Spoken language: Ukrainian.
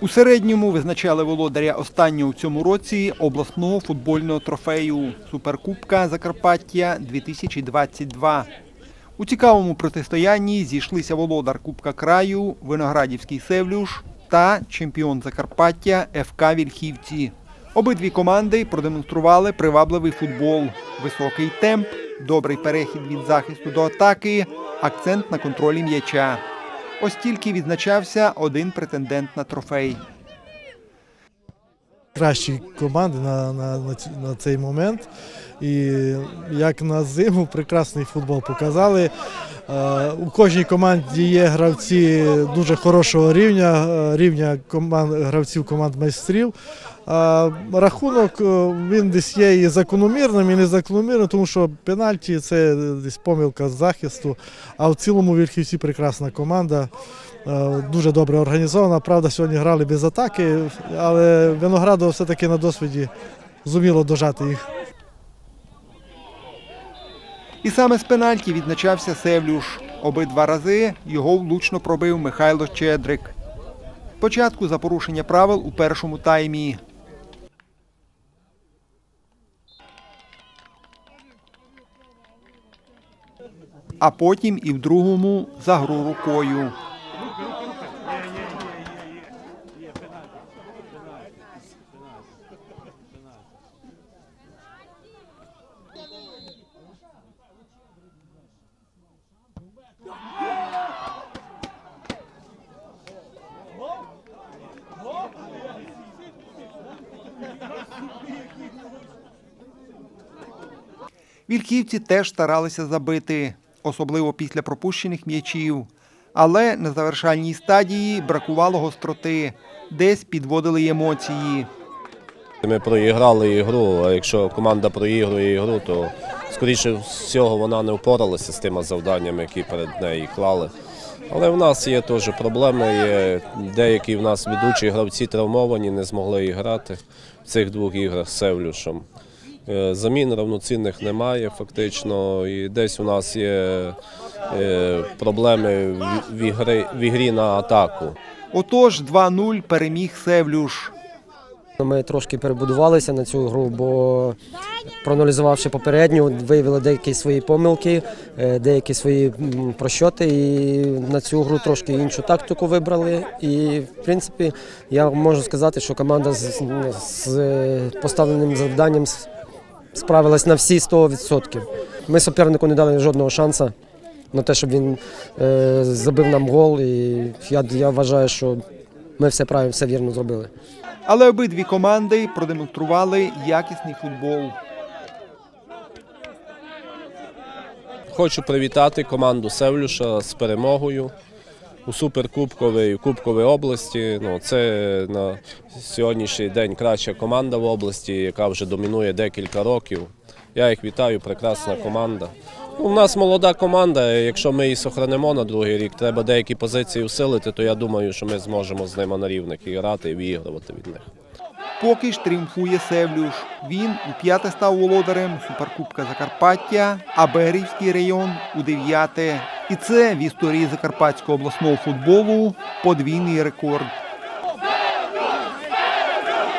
У середньому визначали володаря останнього в цьому році обласного футбольного трофею Суперкубка Закарпаття 2022. У цікавому протистоянні зійшлися володар Кубка краю, Виноградівський Севлюш та чемпіон Закарпаття ФК Вільхівці. Обидві команди продемонстрували привабливий футбол, високий темп, добрий перехід від захисту до атаки, акцент на контролі м'яча. Ось тільки відзначався один претендент на трофей. кращі команди на, на, на, на цей момент. І як на зиму прекрасний футбол показали. Е, У кожній команді є гравці дуже хорошого рівня, е, рівня команд, гравців команд майстрів. Рахунок е, він десь є і закономірним, і незакономірним, тому що пенальті це десь помилка захисту. А в цілому Вільхівці прекрасна команда. Е, Дуже добре організована. Правда, сьогодні грали без атаки, але Виноградов все-таки на досвіді зуміло дожати їх. І саме з пенальті відзначався Севлюш. Обидва рази його влучно пробив Михайло Щедрик. Спочатку за порушення правил у першому таймі. А потім і в другому за гру рукою. Вільківці теж старалися забити, особливо після пропущених м'ячів. Але на завершальній стадії бракувало гостроти, десь підводили емоції. Ми проіграли ігру, а якщо команда проігрує ігру, то скоріше всього вона не впоралася з тими завданнями, які перед нею клали. Але в нас є теж проблеми. Є деякі в нас ведучі гравці травмовані, не змогли і грати в цих двох іграх з Севлюшем. Е, Замін равноцінних немає фактично. І десь у нас є е, проблеми в- ігри- в ігрі на атаку. Отож, 2-0 переміг Севлюш. Ми трошки перебудувалися на цю гру, бо проаналізувавши попередню, виявили деякі свої помилки, е, деякі свої прощоти. І на цю гру трошки іншу тактику вибрали. І в принципі, я можу сказати, що команда з, з поставленим завданням справилась на всі 100%. Ми супернику не дали жодного шансу на те, щоб він е, забив нам гол. І я, я вважаю, що ми все правильно, все вірно зробили. Але обидві команди продемонстрували якісний футбол. Хочу привітати команду Севлюша з перемогою у суперкубковій Кубковій області. Ну, це на сьогоднішній день краща команда в області, яка вже домінує декілька років. Я їх вітаю, прекрасна команда. Ну, у нас молода команда. Якщо ми її сохранимо на другий рік, треба деякі позиції усилити, то я думаю, що ми зможемо з ними на рівних і грати, і виігрувати від них. Поки ж тріумфує Севлюш. Він у п'яте став володарем Суперкубка Закарпаття, а Берівський район у дев'яте. І це в історії закарпатського обласного футболу подвійний рекорд.